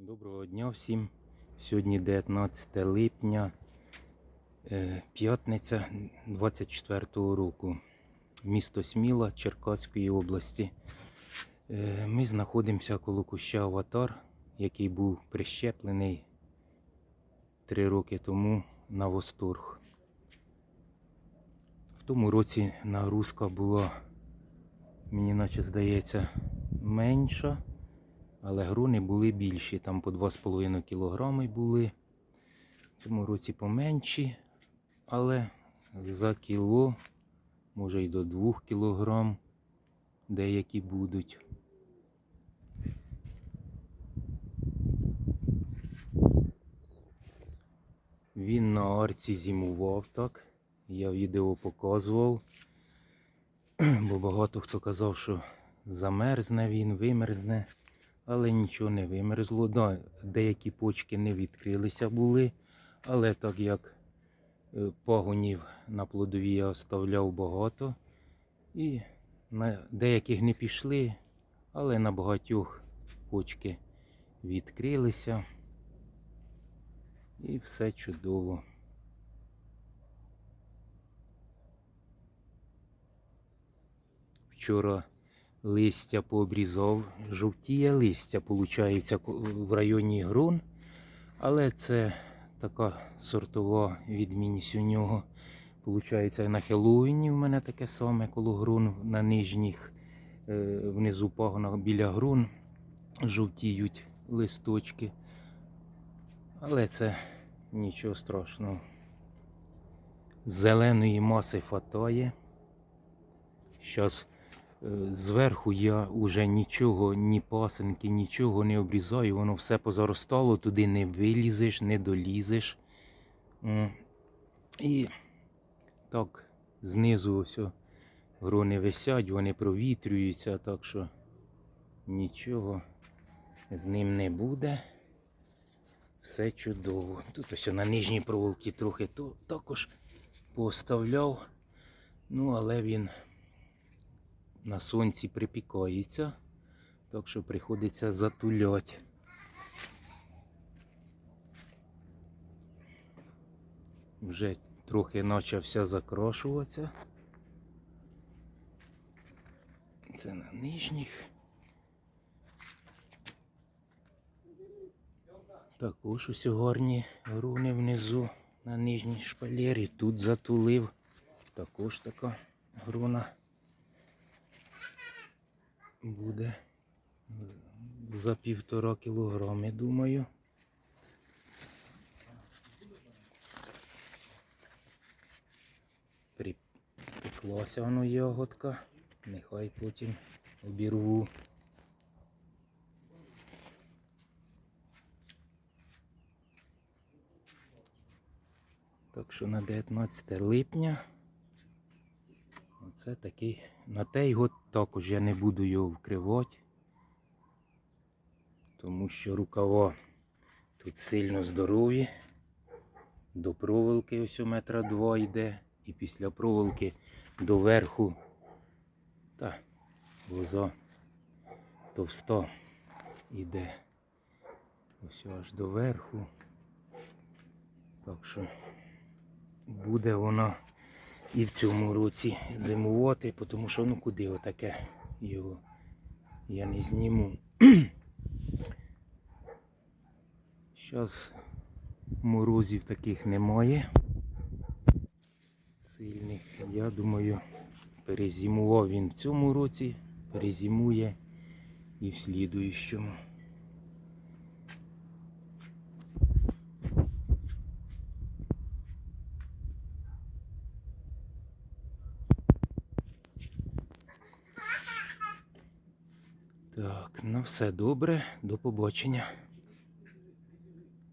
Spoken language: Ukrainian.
Доброго дня всім. Сьогодні 19 липня, е, п'ятниця 24-го року. Місто Сміла Черкаської області. Е, Ми знаходимося коло куща Аватар, який був прищеплений 3 роки тому на Восторг. В тому році нагрузка була, мені наче здається, менша. Але груни були більші, там по 2,5 кг були. В цьому році поменші, але за кіло, може й до 2 кг деякі будуть. Він на арці зимував так. Я відео показував. Бо багато хто казав, що замерзне він, вимерзне але нічого не вимерзло. Да, деякі почки не відкрилися були, але так як е, пагонів на плодові я оставляв багато. І на деяких не пішли, але на багатьох почки відкрилися. І все чудово. Вчора листя пообрізав. Жовтіє листя, виходить, в районі грун. Але це така сортова відмінність у нього. Получається, на Хеллоуіні в мене таке саме коло грун на нижніх, е, внизу пагона біля грун жовтіють листочки. Але це нічого страшного. Зеленої маси фатає. Зараз Зверху я вже нічого, ні пасенки, нічого не обрізаю, воно все позаростало, туди не вилізеш, не долізеш. І так, знизу ось грони висять, вони провітрюються, так що нічого з ним не буде. Все чудово. Тут ось на нижній проволокі трохи також поставляв. Ну, але він на сонці припікається, так що приходиться затуляти. Вже трохи почався закрашуватися. Це на нижніх. Також ось гарні руни внизу на нижній шпалері. Тут затулив. Також така груна буде за півтора кілограми, думаю. Припеклася воно ягодка, нехай потім обірву. Так що на 19 липня Оце такий. На той год також я не буду його вкривати, тому що рукава тут сильно здорові. До проволоки ось у метра два йде. І після проволоки до верху та лоза товста йде. Ось аж до верху. Так що буде вона і в цьому році зимувати, тому що ну куди отаке його я не зніму. Зараз морозів таких немає. Сильних. Я думаю, перезимував він в цьому році, перезимує і в слідуючому. Так, ну все добре, до побачення.